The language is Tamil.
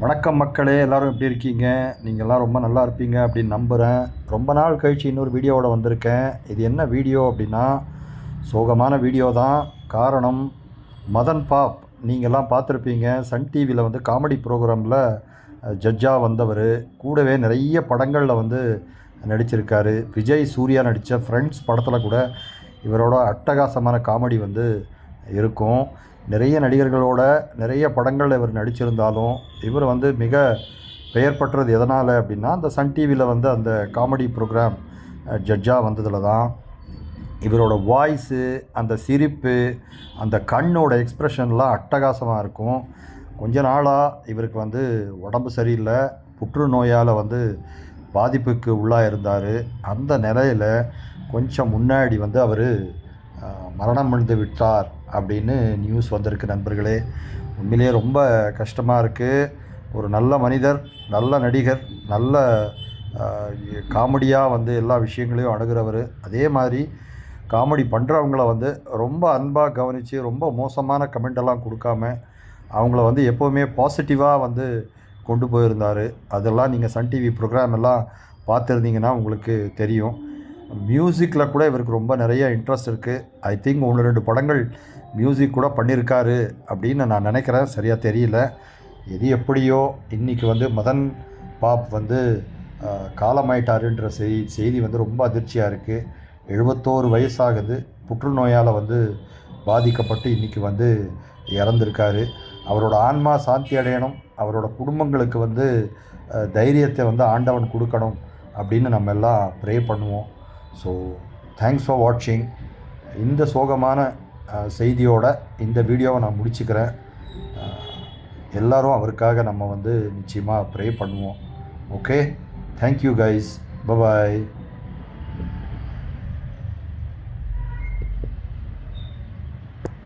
வணக்கம் மக்களே எல்லோரும் எப்படி இருக்கீங்க? நீங்கள்லாம் ரொம்ப நல்லா இருப்பீங்க அப்படின்னு நம்புகிறேன் ரொம்ப நாள் கழிச்சு இன்னொரு வீடியோவோட வந்திருக்கேன். இது என்ன வீடியோ அப்படின்னா சோகமான வீடியோ தான். காரணம் மதன் பாப். நீங்கள்லாம் பார்த்துருப்பீங்க. சன் டிவியில் வந்து காமெடி ப்ரோக்ராமில் ஜட்ஜாக வந்தவர். கூடவே நிறைய படங்களில் வந்து நடிச்சிருக்காரு. விஜய் சூர்யா நடித்த ஃப்ரெண்ட்ஸ் படத்தில் கூட இவரோட அட்டகாசமான காமெடி வந்து இருக்கும். நிறைய நடிகர்களோட நிறைய படங்கள் இவர் நடிச்சிருந்தாலும் இவர் வந்து மிக பெயர் பெற்றது எதனால் அப்படின்னா அந்த சன் டிவியில் வந்து அந்த காமெடி ப்ரோக்ராம் ஜட்ஜாக வந்ததில் தான். இவரோட வாய்ஸு அந்த சிரிப்பு அந்த கண்ணோட எக்ஸ்ப்ரெஷன்லாம் அட்டகாசமாக இருக்கும். கொஞ்ச நாளாக இவருக்கு வந்து உடம்பு சரியில்லை புற்றுநோயால் வந்து பாதிப்புக்கு உள்ளாக இருந்தார் அந்த நிலையில் கொஞ்சம் முன்னாடி வந்து அவர் மரணம் அடைந்து விட்டார் அப்படின்னு நியூஸ் வந்திருக்கு நண்பர்களே. உண்மையிலேயே ரொம்ப கஷ்டமாக இருக்குது ஒரு நல்ல மனிதர் நல்ல நடிகர் நல்ல காமெடியாக வந்து எல்லா விஷயங்களையும் அணுகிறவர். அதே மாதிரி காமெடி பண்ணுறவங்கள வந்து ரொம்ப அன்பாக கவனித்து ரொம்ப மோசமான கமெண்டெல்லாம் கொடுக்காம அவங்கள வந்து எப்போவுமே பாசிட்டிவாக வந்து கொண்டு போயிருந்தார். அதெல்லாம் நீங்கள் சன் டிவி ப்ரோக்ராம் எல்லாம் பார்த்துருந்தீங்கன்னா உங்களுக்கு தெரியும். மியூசிக்கில் கூட இவருக்கு ரொம்ப நிறைய இன்ட்ரெஸ்ட் இருக்குது ஐ திங்க் ஒன்று ரெண்டு படங்கள் மியூசிக் கூட பண்ணியிருக்காரு அப்படின்னு நான் நினைக்கிறேன். சரியாக தெரியல. எது எப்படியோ இன்றைக்கி வந்து மதன் பாப் வந்து காலமாயிட்டாருன்ற செய் செய்தி வந்து ரொம்ப அதிர்ச்சியாக இருக்குது எழுபத்தோரு வயசாகுது. புற்றுநோயால் வந்து பாதிக்கப்பட்டு இன்றைக்கி வந்து இறந்துருக்காரு. அவரோட ஆன்மா சாந்தி அடையணும். அவரோட குடும்பங்களுக்கு வந்து தைரியத்தை வந்து ஆண்டவன் கொடுக்கணும் அப்படின்னு நம்ம எல்லாம் ப்ரே பண்ணுவோம். ஸோ தேங்க்ஸ் ஃபார் வாட்சிங் இந்த சோகமான செய்தியோட இந்த வீடியோவை நான் முடிச்சுக்கிறேன். எல்லோரும் அவருக்காக நம்ம வந்து நிச்சயமாக ப்ரே பண்ணுவோம். Okay thank you guys bye bye